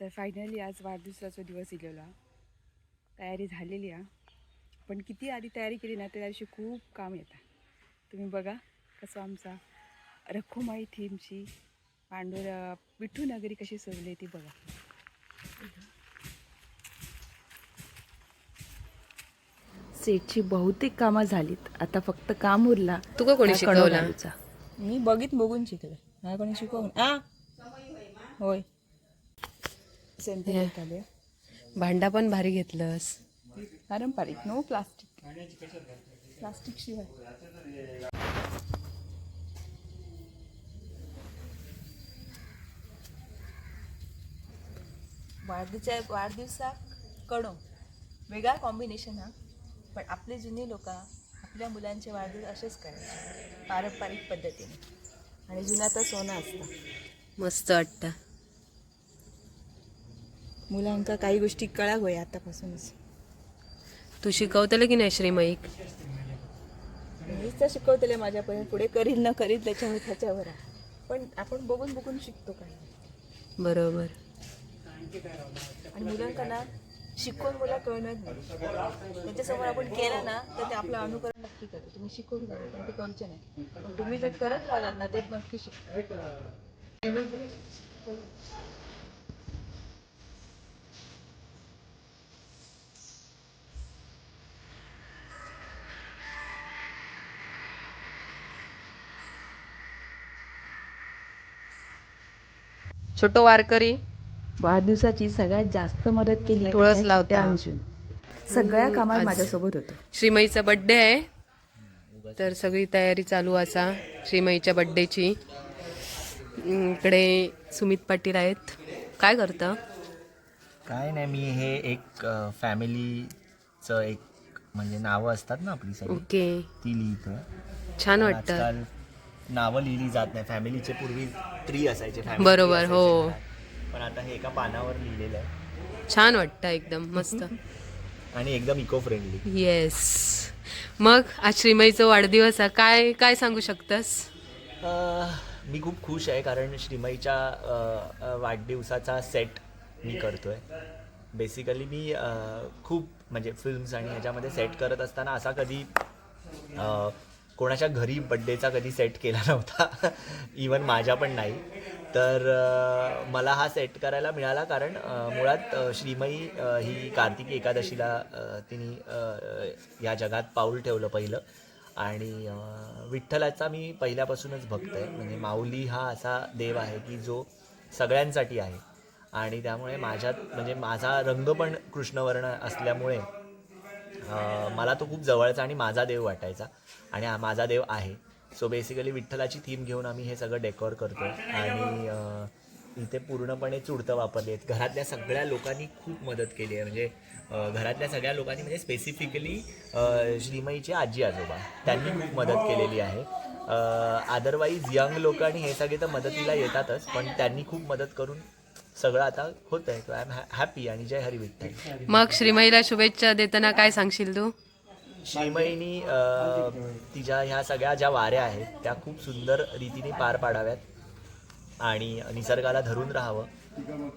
तर फायनली आज वाढदिवसाचा दिवस इलेला तयारी झालेली आहे. पण किती आधी तयारी केली ना त्या दिवशी खूप काम येतं. तुम्ही बघा कसं आमचा रखुमाई थीमची पांडुर विठू नगरी कशी सजली ती बघा. सेटची बहुतेक कामं झालीत. आता फक्त काम उरला. तुका कोणी हा शिकवला? मी बघित बघून शिकले. नाही कोणी शिकवून आ? होय. भांडा पण भारी घेतलंस. पारंपरिक नो प्लास्टिक प्लास्टिक शिवाय. वाढदिवसा वाढदिवसाक कडो वेगळा कॉम्बिनेशन हा पण आपले जुनी लोक आपल्या मुलांचे वाढदिवस असेच करायचे पारंपरिक पद्धतीने. आणि जुना तर सोनं असतं. मस्त वाटतं. मुलांका काही गोष्टी कळा होय आतापासूनच. तू शिकवतलं की नाही श्रीमयीक? मीच तर शिकवतेले माझ्यापर्यंत. पुढे करील न करील त्याच्यावर त्याच्यावर आहे. पण आपण बघून बघून शिकतो काय बरोबर. आणि मुलांका ना शिकवून मुलं कळणार नाही. त्यांच्यासमोर आपण केलं ना तर ते आपलं अनुकरण नक्की करते तुम्ही शिकवून करा पण ते कळचे नाही. पण तुम्ही जर करत राहिलात ना ते नक्की शिक छोटो वारकरी. वाढदिवसाची सगळ्यात जास्त मदत केली तुळस लावता. अंशून. सगळ्या कामात माझ्यासोबत होतो. श्रीमईचा बड्डे आहे. तर सगळी तयारी चालू असा श्रीमईच्या बड्डेची इकडे सुमित पाटील आहेत. काय करतं? काय नाही मी हे एक फॅमिलीचं एक म्हणजे नावं असतात ना आपली सगळी. ओके. ती लिहितोय छान वाटतं. आजकाल नावं लिहिली जात नाही. फॅमिलीचे पूर्वी ट्री असायचे family बरोबर, हो. असायचे घरात. पण आता हे एका पानावर लिहिलेलं आहे. छान वाटतं एकदम मस्त. आणि एकदम इको फ्रेंडली येस मग आज श्रीमईचा वाढदिवस आहे. काय काय सांगू शकतस? मी खूप खुश आहे कारण श्रीमईच्या अ, अ, वाढदिवसाचा सेट मी करतोय. बेसिकली मी अ, खूप म्हणजे फिल्म्स आणि ह्याच्यामध्ये सेट करत असताना असा कधी अ, कोणाच्या घरी बड्डेचा कधी सेट केला नव्हता. इवन माझ्या पण नाही. तर मला हा सेट करायला मिळाला कारण मुळात श्रीमयी श्रीमई ही कार्तिकी एकादशीला तिने या जगात पाऊल ठेवलं पहिलं. आणि विठ्ठलाचा मी पहिल्यापासूनच भक्त आहे. म्हणजे माऊली हा असा देव आहे की जो सगळ्यांसाठी आहे. आणि त्यामुळे माझ्यात म्हणजे माझा रंग पण कृष्णवर्ण असल्यामुळे मला तो खूप जवळचा आणि माझा देव वाटायचा. आणि माझा देव आहे. सो बेसिकली विठ्ठलाची थीम घेऊन आम्ही हे सगळं डेकोर करतो आणि इथे पूर्णपणे चुडतं वापरली आहेत. घरातल्या सगळ्या लोकांनी खूप मदत केली आहे. म्हणजे घरातल्या सगळ्या लोकांनी म्हणजे स्पेसिफिकली श्रीमईचे आजी आजोबा त्यांनी खूप मदत केलेली आहे. अदरवाईज यंग लोक आणि हे सगळे तर मदतीला येतातच पण त्यांनी खूप मदत करून सगळं आता होत आहे आय एम हॅपी आणि जय हरी विठ्ठल. मग श्रीमईला शुभेच्छा देताना काय सांगशील तू? श्रीमईनी तिच्या ह्या सगळ्या ज्या वाऱ्या आहेत त्या खूप सुंदर रीतीने पार पाडाव्यात आणि निसर्गाला धरून राहावं.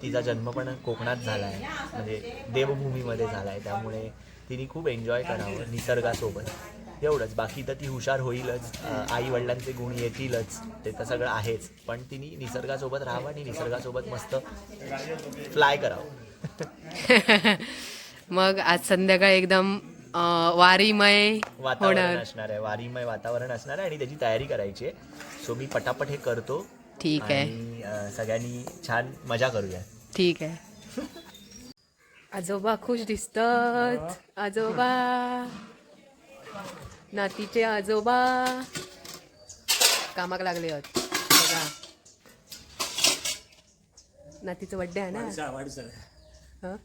तिचा जन्म पण कोकणात झाला आहे म्हणजे देवभूमीमध्ये झाला आहे त्यामुळे तिने खूप एन्जॉय करावं निसर्गासोबत. एवढंच. बाकी तर ती हुशार होईलच. आई वडिलांचे गुण येतीलच. ते तर सगळं आहेच. पण तिने निसर्गासोबत राहावं आणि निसर्गासोबत मस्त फ्लाय करावं. मग आज संध्याकाळी एकदम वारीमय वातावरण असणार आहे. वारीमय वातावरण असणार आहे आणि त्याची तयारी करायची आहे. सो मी पटापट हे करतो ठीक आहे. सगळ्यांनी छान मजा करूया. ठीक आहे. आजोबा खुश दिसतात. आजोबा. नातीचे आजोबा. कामाक लागले आहेत. बघा. नातीचं बड्डे आहे ना. हं?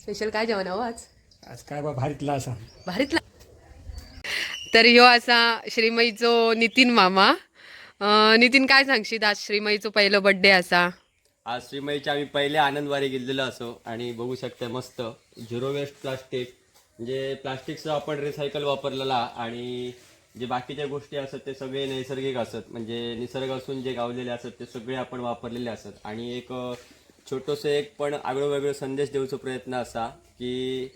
स्पेशल काय जेवण हवं आज? आज काय बा भारीतला असा भारीतला तर ह्यो असा श्रीमईचो नितीन मामा. अं, नितीन काय सांगशील? आज श्रीमईचो पहिलो बड्डे असा. आज श्रीमईच्या आम्ही पहिले आनंदवारी गेलेलो असो आणि बघू शकता मस्त. झिरो वेस्ट प्लास्टिक म्हणजे प्लास्टिकचं आपण रिसायकल वापरलेला आणि जे बाकीच्या गोष्टी असतात ते सगळे नैसर्गिक असत म्हणजे निसर्ग असून जे गावलेले असत ते सगळे आपण वापरलेले असत आणि एक छोटंसं एक पण आगळं वेगळं संदेश देऊचा प्रयत्न असा की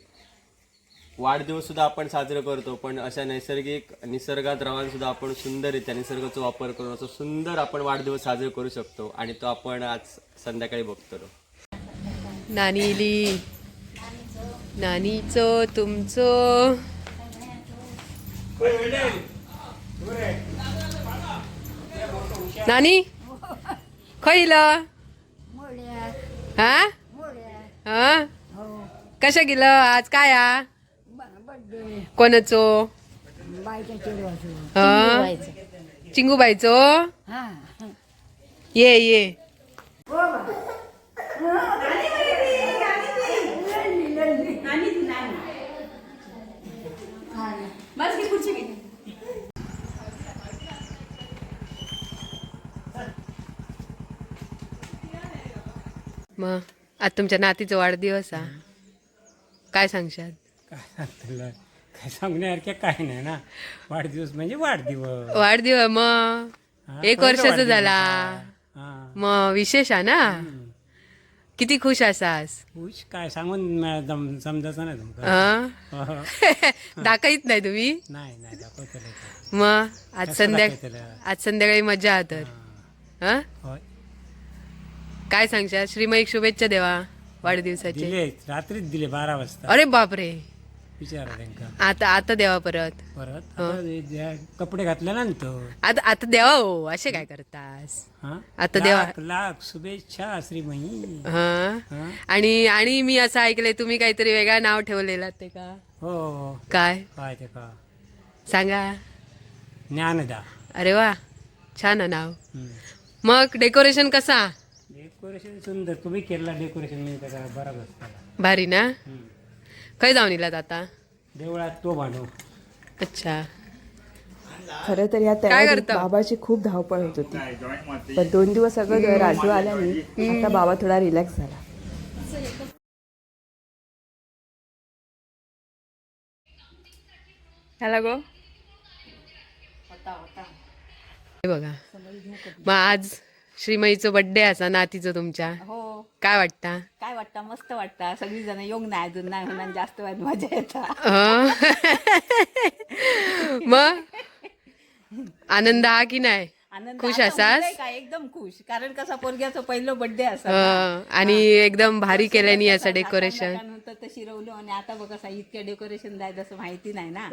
वाढदिवस सुद्धा आपण साजरं करतो पण अशा नैसर्गिक निसर्गात राहून सुद्धा आपण सुंदररित्या निसर्गाचा वापर करून असं सुंदर आपण वाढदिवस साजरे करू शकतो आणि तो आपण आज संध्याकाळी बघतो. नानी इली नानीचं तुमचं. नानी खैलं? हा? हा? कशा गेलं? आज काय आ कोणाचो? हा? चिंगूबाईचो. ये ये. मग आज तुमच्या नातीचा वाढदिवस हा. काय सांगशाल? काय सांगतो काय सांगण्यासारखे काही नाही ना. वाढदिवस म्हणजे वाढदिवस. वाढदिवस मग हा, एक वर्षाचा झाला. हा. मग विशेष आहे ना? किती खुश असास? खुश? काय सांगून मला जम- समजायचं नाही तुमका? हा? हो. दाखवत नाही तुम्ही? नाही नाही दाखवतले मग आज कसं संध्या दाखवतलं? आज संध्याकाळी मजा तर. हा. होय. काय सांगशाल? श्रीमयी शुभेच्छा देवा वाढदिवसाचे. दिले रात्रीच दिले बारा वाजता. अरे बापरे! विचारा आता आता देवा परत. परत? आता जे- जे कपडे घातल्यानंतर आता आता देवा हो असे काय करतास? हा? आता देवा- लाख लाख शुभेच्छा श्रीमयी. हा. हा? आणि आणि मी असं ऐकलंय तुम्ही काहीतरी वेगळं नाव ठेवलेलं ते का? हो. काय? काय ते का? सांगा. ज्ञानदा. अरे वा छान आहे नाव. मग डेकोरेशन कसा? डेकोरेशन सुंदर. तुम्ही केला डेकोरेशन मी त्याचा बरा बसताला भारी ना? खय जाऊन इलात आता? देवळात तो बांधू अच्छा. खरं तर या तयारीत करता? बाबाची खूप धावपळ होत होती. पण दोन दिवस अगोदर राजू आल्याने आता बाबा थोडा रिलॅक्स झाला. ह्याला गो. हे बघा. मग आज श्रीमईचं बड्डे असा नातीचं तुमच्या. हो. काय वाटता? काय वाटतं? मस्त वाटतं. सगळी जण येऊन नाही अजून नाही म्हणून जास्त वेळ मजा येतात. हं? मग? आनंद हा की नाही? आनंद खुश आता असास? होतोय का? एकदम खुश. कारण कसं पोरग्याचं पहिलं बर्थडे असा हं. आणि एकदम भारी केल्यानी असं डेकोरेशन तर शिरवलं आणि आता बघा सा इतक्या डेकोरेशन जाय जसं माहिती नाही ना.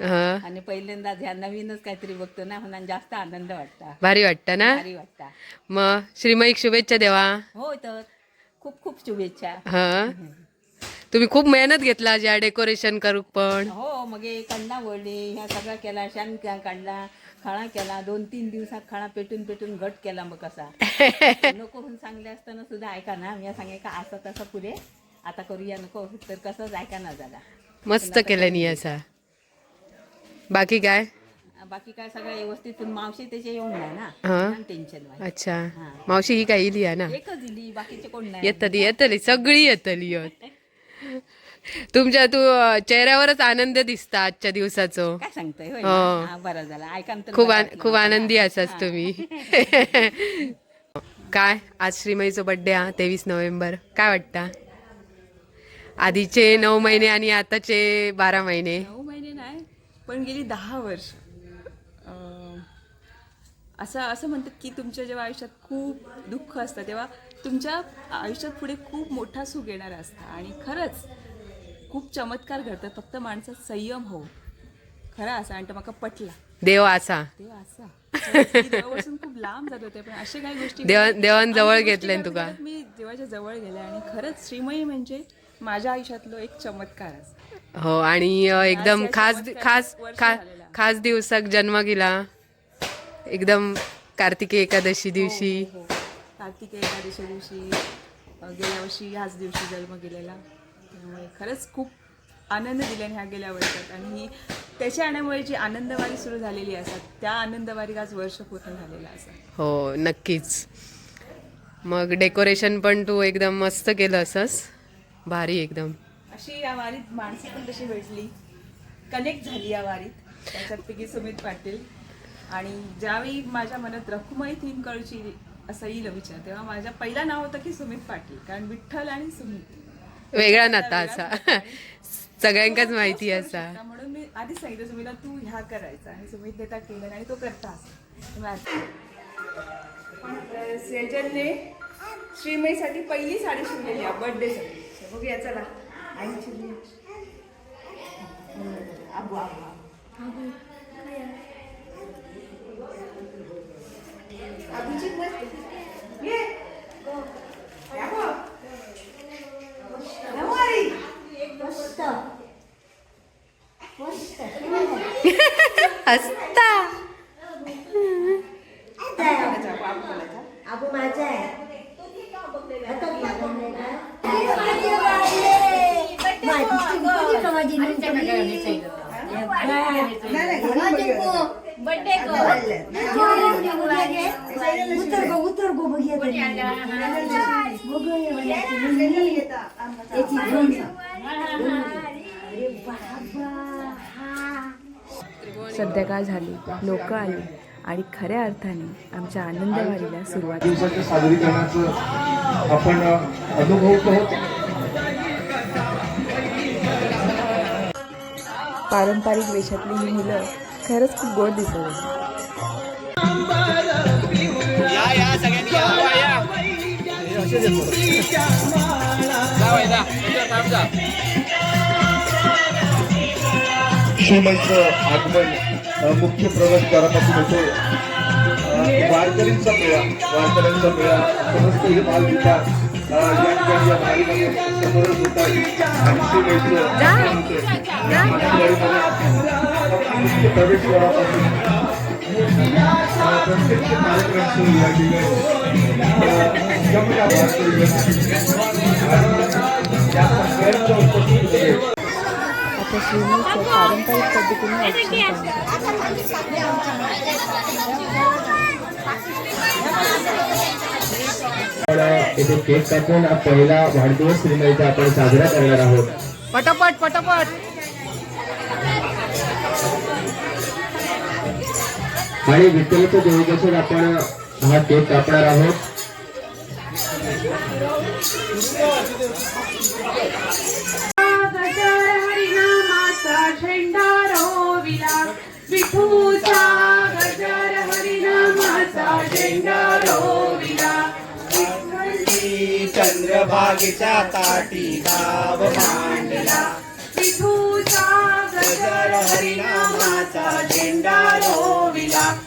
आणि पहिल्यांदा ह्या नवीनच काहीतरी बघतो ना म्हणून जास्त आनंद वाटता. भारी वाटतं ना? भारी वाटता. मग श्रीमईक शुभेच्छा देवा. हो तर खूप खूप शुभेच्छा. हा. तुम्ही खूप मेहनत घेतला या डेकोरेशन करूक पण. हो मग कंडा वळले ह्या सगळा केला शान काढला खळा केला दोन तीन दिवसात खळा पेटून पेटून घट केला मग कसा. नको म्हणून सांगले असताना सुद्धा ऐका ना मी सांगे का असं तसं पुढे आता करूया नको तर कसंच ऐका ना झाला मस्त केल्यानी असा बाकी काय? बाकी काय सगळं व्यवस्थित पण मावशी त्याचे येऊन नाही ना. हा. टेन्शन नाही अच्छा. मावशी ही काय इली आहे ना? एकच दिली बाकीचे कोण नाही. येतली येतली सगळी येतली येत तुमच्या तू अं, चेहऱ्यावरच आनंद दिसता आजच्या दिवसाचो. काय सांगतोय? होय हो. ना? हा, बरं झालं. ऐका ना तर खूप बरं आन- वाटलं. खूप आनंदी असाच तुम्ही. काय? आज श्रीमईचा बर्थडे हा तेवीस नोव्हेंबर. काय वाटतं? आधीचे नऊ महिने आणि आताचे बारा महिने. नऊ महिने नाही पण गेली दहा वर्ष. अं, असं असं म्हणतात की तुमच्या जेव्हा आयुष्यात खूप दुःख असतं तेव्हा तुमच्या आयुष्यात पुढे खूप मोठा सुख येणार असतं. आणि खरंच खूप चमत्कार घडतात फक्त माणसात संयम हो. खरा असा आणि तो म्हाका पटला. देव असा देव असा मी देवापासून खूप लांब जात होते पण अशा काही गोष्टी देवा-. देवान जवळ आणि गोष्टी घेतलंय घडत तुका. घडत मी देवाच्या जवळ गेले आणि खरंच श्रीमयी म्हणजे माझ्या आयुष्यातलो एक चमत्कार हो आणि एकदम खास खास. खास दिवसाक जन्म गेला. एकदम कार्तिकी एकादशी दिवशी. हो, हो. कार्तिकी एकादशी दिवशी गेल्या वर्षी ह्याच दिवशी जन्म गेलेला. त्यामुळे खरंच खूप आनंद दिल्याने ह्या गेल्या वर्षात. आणि ही त्याच्या आण्यामुळे जी आनंदवारी सुरू झालेली असतात त्या आनंदवारीक आज वर्ष पूर्ण झालेलं असं. हो नक्कीच. मग डेकोरेशन पण तू एकदम मस्त केलं असस भारी एकदम. अशी या वारीत माणसं पण तशी भेटली. कनेक्ट झाली या वारीत. त्याच्यातपैकी सुमित पाटील. आणि ज्यावेळी माझ्या मनात रखुमाई थीम कळची असं येईल विचार तेव्हा माझ्या पहिला नाव होतं की सुमित पाटील कारण विठ्ठल आणि सुमित. वेगळा नाता असा. सगळ्यांकाच माहिती असा. म्हणून मी आधीच सांगितलं सुमीला तू ह्या करायचा आणि सुमित देता केलं आणि तो करता सेजलने श्रीमईसाठी पहिली साडी शिवलेली आहे बर्थडेसाठी. वाटतं बघूया चला. आईची आबू आबू. आबू. आबूची मस्त. संध्याकाळ झाली लोक आली आणि खऱ्या अर्थाने आमच्या आनंदवाडीला सुरुवात. दिवसाच्या सादरीकरणाचं आपण अनुभवत आहोत पारंपरिक वेशातली ही मुलं खरंच खूप गोड दिसत होती. शिवमाईचं आगमन मुख्य प्रवेश करापासून होतो वारकरींचा मेळा वारकऱ्यांचा मेळा समस्त हे भाग घेतात या ठिकाणी कार्यक्रम सुरू या ठिकाणी आता श्रीमंतचं पारंपरिक पद्धतीने औक्षण केक कापून पहिला वाढदिवस श्रीमईचा आपण साजरा करणार आहोत. पटापट पटापट. आणि विठ्ठलाच्या देवीपासून आपण हा केक कापणार आहोत. चंद्रभागेच्या ताटी गाव मांडला. विभूचा गजर हरिनामाचा झेंडा रोविला.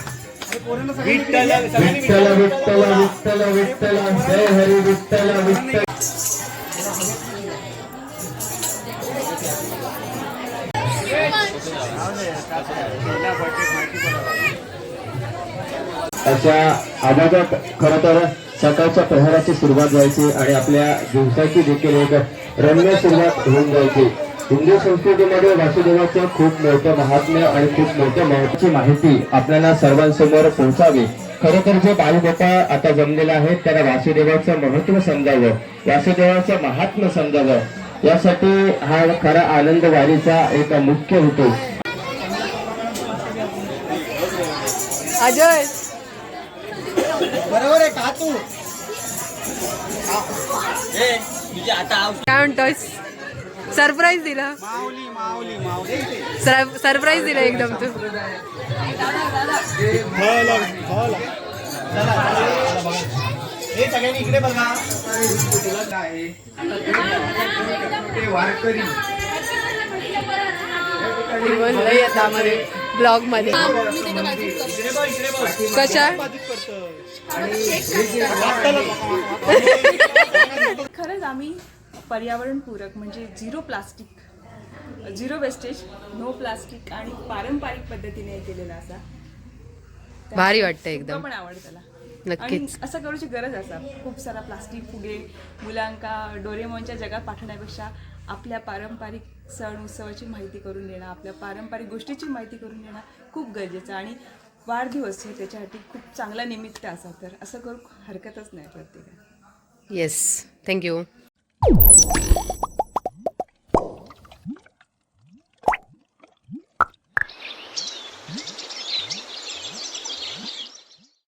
विठ्ठल विठ्ठल विठ्ठल विठ्ठल जय हरी विठ्ठल विठ्ठल अशा आवाजात खर तर सकाळच्या प्रहाराची सुरुवात व्हायची आणि आपल्या दिवसाची देखील एक रम्य सुरुवात होऊन जायची हिंदू संस्कृतीमध्ये वासुदेवाचं खूप मोठं महात्म्य आणि खूप मोठं महत्वाची माहिती आपल्याला सर्वांसमोर पोहोचावी. खरं तर जे बालगोपाळ आता जमलेले आहेत त्यांना वासुदेवाचं महत्त्व समजावं वासुदेवाचं महात्म्य समजावं यासाठी हा खरा आनंद वारीचा एक मुख्य हेतू. अजय! बरोबर आहे का तू? काय म्हणतोयस? सरप्राईज दिला. माऊली माऊली माऊली. सरप्राईज दिला एकदम तू. हे सगळ्यांनी इकडे बघा. वारकरी. ब्लॉगमध्ये. कशा? खरंच आम्ही पर्यावरणपूरक म्हणजे zero plastic zero wastage no plastic आणि पारंपरिक पद्धतीने केलेला असा. भारी वाटतं एकदम. पण आवडतं त्याला. नक्कीच. असं करूची गरज असा. खूप सारा प्लास्टिक फुगे मुलांका डोरेमॉनच्या जगात पाठवण्यापेक्षा आपल्या पारंपरिक सण उत्सवाची माहिती करून देणं आपल्या पारंपरिक गोष्टीची माहिती करून देणं खूप गरजेचं आणि वाढदिवस हे त्याच्यासाठी खूप चांगला निमित्त असा. तर असं करू हरकतच नाही प्रत्येकाला येस थँक्यू